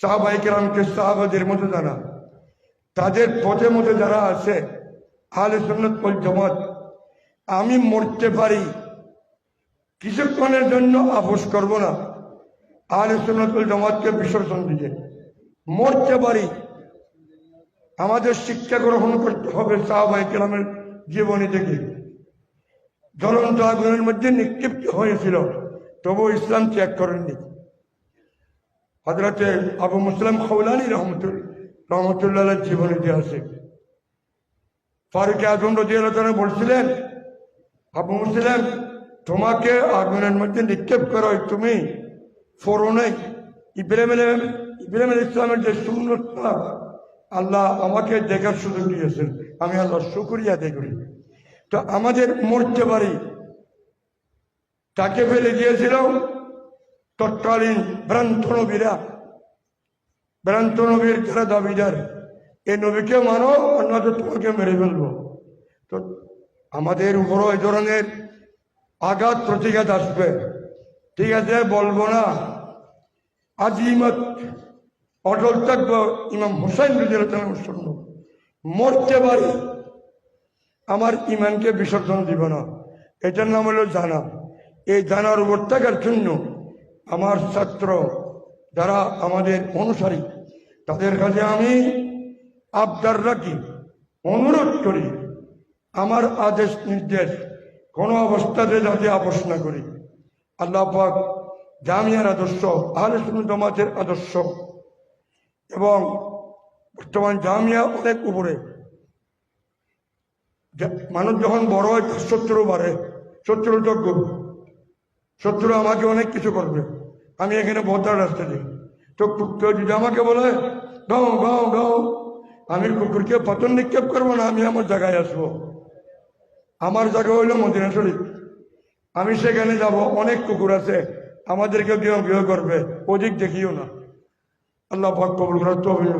সাহাবাইকেরামকে সাহাবাদের মতো জানা তাদের পথে মতো যারা আছে, আহলে সুন্নত ওয়াল জামাত, আমি মরতে পারি, কিছুক্ষণের জন্য আপোষ করব না। আহলে সুন্নত ওয়াল জামাতকে বিসর্জন দিতে। মরতে পারি, আমাদের শিক্ষা গ্রহণ করতে হবে সাহাবাই কেরামের জীবনী থেকে জ্বলন্ত আগুনের মধ্যে নিক্ষিপ্ত হয়েছিল তবু ইসলাম ত্যাগ করেননি। হজরতে আবু মুসলাম খৌলানি রহমতুল রহমতুল্লাহ জীবনীতে আছে ফারুক আজম রদি আলোচনা বলছিলেন, আবু মুসলাম, তোমাকে আগুনের মধ্যে নিক্ষেপ করো তুমি। ফোরো নেই ইব্রাহিম ইব্রাহিম ইসলামের যে শূন্যতা আল্লাহ আমাকে দেখার সুযোগ দিয়েছেন। আমি আল্লাহ শুক্রিয়া আদায় তো আমাদের মরতে পারি। তাকে ফেলে দিয়েছিল তৎকালীন ভ্রান্ত নবীরা যারা দাবিদার, এই নবীকে মানো অন্যথা তোমাকে মেরে ফেলব। তো আমাদের উপরও এই ধরনের আঘাত প্রতিঘাত আসবে। ঠিক আছে, বলব না। আজিমত অটল থাকব, ইমাম হুসাইন রুজুল্লাহ শূন্য মরতে পারি, আমার ইমানকে বিসর্জন দিব না। এটার নাম হলো জানা। এই জানার উপর থাকার জন্য আমার ছাত্র যারা আমাদের অনুসারী, তাদের কাছে আমি আবদার রাখি, অনুরোধ করি, আমার আদেশ নির্দেশ কোনো অবস্থাতে যাতে আপোষ না করি। আল্লাহ পাক জামিয়ার আদর্শ, আহলে জামাতের আদর্শ এবং বর্তমান জামিয়া অনেক উপরে। মানুষ যখন বড় হয় তার শত্রু বাড়ে শত্রু যোগ্য। শত্রু আমাকে অনেক কিছু করবে। আমি এখানে বদার রাস্তা দিই তো কেউ যদি আমাকে বলে গাও গাও গাও আমি কুকুরকে পতন নিক্ষেপ করব না, আমি আমার জায়গায় আসব। আমার জায়গা হইল মদিনা শরীফ। আমি সেখানে যাব, অনেক কুকুর আছে আমাদেরকে বিয়ে বিয়ে করবে, ওদিক দেখিও না। আল্লাহ পাক কবুল করার তৌফিক